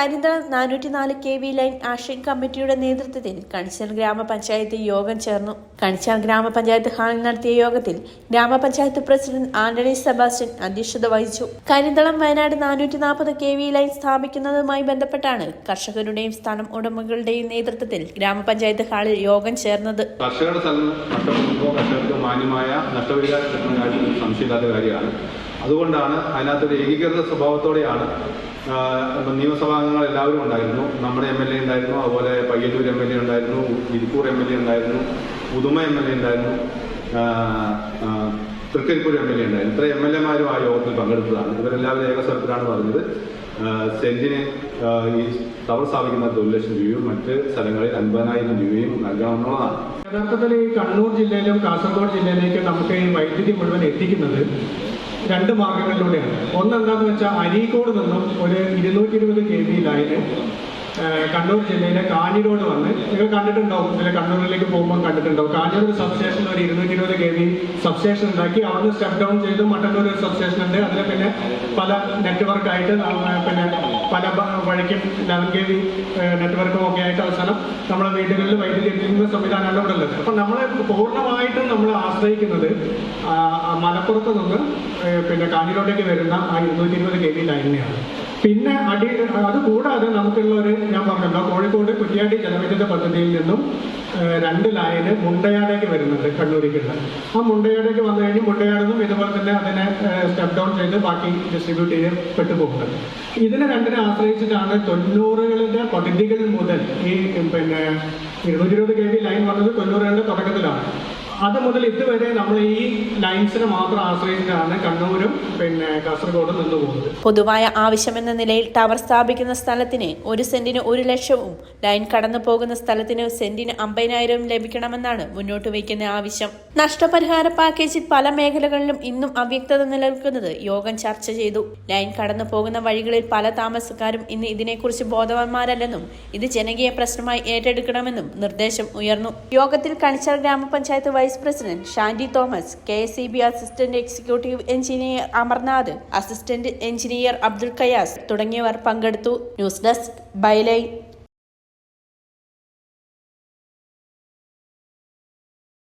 കരിന്തളം നാനൂറ്റിനാല് K V line action കമ്മിറ്റിയുടെ നേതൃത്വത്തിൽ കണിച്ചാൽ ഗ്രാമപഞ്ചായത്ത് യോഗം ചേർന്നു. കണിച്ചാൽ ഗ്രാമപഞ്ചായത്ത് ഹാളിൽ നടത്തിയ യോഗത്തിൽ ഗ്രാമപഞ്ചായത്ത് പ്രസിഡന്റ് ആന്റണി സെബാസ്റ്റ്യൻ അധ്യക്ഷത വഹിച്ചു. കരിന്തളം വയനാട് നാനൂറ്റി നാൽപ്പത് കെ വി ലൈൻ സ്ഥാപിക്കുന്നതുമായി ബന്ധപ്പെട്ടാണ് കർഷകരുടെയും സ്ഥലം ഉടമകളുടെയും നേതൃത്വത്തിൽ ഗ്രാമപഞ്ചായത്ത് ഹാളിൽ യോഗം ചേർന്നത്. കർഷകരുടെ സ്ഥലം നഷ്ടപ്പെടുമ്പോൾ കർഷകർക്ക് മാന്യമായ നഷ്ടപരിഹാരം സംശയമില്ലാത്ത കാര്യമാണ്. അതുകൊണ്ടാണ് അതിനകത്തൊരു ഏകീകൃത സ്വഭാവത്തോടെയാണ് നിയമസഭാംഗങ്ങൾ എല്ലാവരും ഉണ്ടായിരുന്നു. നമ്മുടെ എം എൽ എ ഉണ്ടായിരുന്നു അതുപോലെ പയ്യന്നൂർ എം എൽ എ ഉണ്ടായിരുന്നു ഇരിക്കൂർ എം എൽ എ ഉണ്ടായിരുന്നു പുതുമ എം എൽ എ ഉണ്ടായിരുന്നു തൃക്കരിപ്പൂർ എം എൽ എ ഉണ്ടായിരുന്നു. ഇത്ര എം എൽ എമാരും ആ യോഗത്തിൽ പങ്കെടുത്തതാണ്. ഇവരെല്ലാവരും ഏകസ്വരത്തിലാണ് പറഞ്ഞത്. സെന്റിന് ഈ തവർ സ്ഥാപിക്കുന്ന ഒരു ലക്ഷം രൂപയും മറ്റ് സ്ഥലങ്ങളിൽ അൻപതിനായിരം രൂപയും നൽകണമെന്നുള്ളതാണ്. യഥാർത്ഥത്തിൽ ഈ കണ്ണൂർ ജില്ലയിലും കാസർഗോഡ് ജില്ലയിലേക്ക് നമുക്ക് ഈ വൈദ്യുതി മുഴുവൻ എത്തിക്കുന്നത് രണ്ട് മാർഗങ്ങളിലൂടെയാണ്. ഒന്ന് എന്താണെന്ന് വെച്ചാൽ അരീക്കോട് നിന്നും ഒരു ഇരുന്നൂറ്റി ഇരുപത് കെ ബി ലൈന് കണ്ണൂർ ജില്ലയിലെ കാഞ്ഞിരോട് വന്ന്. നിങ്ങൾ കണ്ടിട്ടുണ്ടാവും ഇതിലെ കണ്ണൂരിലേക്ക് പോകുമ്പോൾ കണ്ടിട്ടുണ്ടാവും. കാഞ്ഞൂർ ഒരു സബ്സ്റ്റേഷൻ ഒരു ഇരുന്നൂറ്റി ഇരുപത് കെ ബി സബ്സ്റ്റേഷൻ ഉണ്ടാക്കി. അവിടുന്ന് സ്റ്റെപ്പ് ഡൗൺ ചെയ്ത്. മട്ടന്നൂർ ഒരു സബ്സ്റ്റേഷൻ ഉണ്ട്. അതിൽ പിന്നെ പല നെറ്റ്വർക്കായിട്ട് പിന്നെ പല വഴിക്കും ലെവൻ കെ വി നെറ്റ്വർക്കും ഒക്കെ ആയിട്ട് അവസാനം നമ്മുടെ വീടുകളിൽ വൈദ്യുതി എത്തിക്കുന്ന സംവിധാനമാണ് ഇവിടെ ഉള്ളത്. അപ്പം നമ്മൾ പൂർണമായിട്ടും നമ്മൾ ആശ്രയിക്കുന്നത് മലപ്പുറത്ത് നിന്ന് പിന്നെ കാഞ്ഞിരോട്ടേക്ക് വരുന്ന ആ ഇരുന്നൂറ്റി ഇരുപത് കെ വി ലൈനിനെയാണ് പിന്നെ അടി അത് കൂടാതെ നമുക്കുള്ള ഒരു ഞാൻ പറഞ്ഞല്ലോ കോഴിക്കോട് കുറ്റിയാടി ജലവൈദ്യുത പദ്ധതിയിൽ നിന്നും രണ്ട് ലൈന് മുണ്ടയാടേക്ക് വരുന്നുണ്ട് കണ്ണൂരിക്കുള്ള. ആ മുണ്ടയാടേക്ക് വന്നു കഴിഞ്ഞ് മുണ്ടയാട് നിന്നും ഇതുപോലെ തന്നെ അതിനെ സ്റ്റെപ്പ് ഡൗൺ ചെയ്ത് ബാക്കി ഡിസ്ട്രിബ്യൂട്ട് ചെയ്ത് പോകുന്നത് ഇതിനെ രണ്ടിനെ ആശ്രയിച്ചിട്ടാണ് തൊണ്ണൂറുകളുടെ പകുതികൾ മുതൽ ഈ പിന്നെ ഇരുന്നൂറ്റി ഇരുപത് കെ ലൈൻ വന്നത് തൊണ്ണൂറുകളുടെ തുടക്കത്തിലാണ്. അത് മുതൽ ഇതുവരെ നമ്മൾ ഈ ലൈൻസിനെ മാത്രം ആശ്രയിച്ചാണ് കണ്ണൂരും പിന്നെ കാസർഗോഡും നിന്ന് പോകുന്നത്. പൊതുവായ ആവശ്യമെന്ന നിലയിൽ ടവർ സ്ഥാപിക്കുന്ന സ്ഥലത്തിന് ഒരു സെന്റിന് ഒരു ലക്ഷവും ലൈൻ കടന്നു പോകുന്ന സ്ഥലത്തിന് സെന്റിന് അമ്പതിനായിരവും ലഭിക്കണമെന്നാണ് മുന്നോട്ട് വയ്ക്കുന്ന ആവശ്യം. നഷ്ടപരിഹാര പാക്കേജിൽ പല മേഖലകളിലും ഇന്നും അവ്യക്തത നിലനിൽക്കുന്നത് യോഗം ചർച്ച ചെയ്തു. ലൈൻ കടന്നു പോകുന്ന വഴികളിൽ പല താമസക്കാരും ഇന്ന് ഇതിനെക്കുറിച്ച് ബോധവാന്മാരല്ലെന്നും ഇത് ജനകീയ പ്രശ്നമായി ഏറ്റെടുക്കണമെന്നും നിർദ്ദേശം ഉയർന്നു. യോഗത്തിൽ കണിച്ചാൽ ഗ്രാമപഞ്ചായത്ത് vice president Shandy Thomas K S assistant executive engineer Amarnath assistant engineer Abdul Kayas തുടങ്ങിയവർ പങ്കെടുത്തു. News desk byline.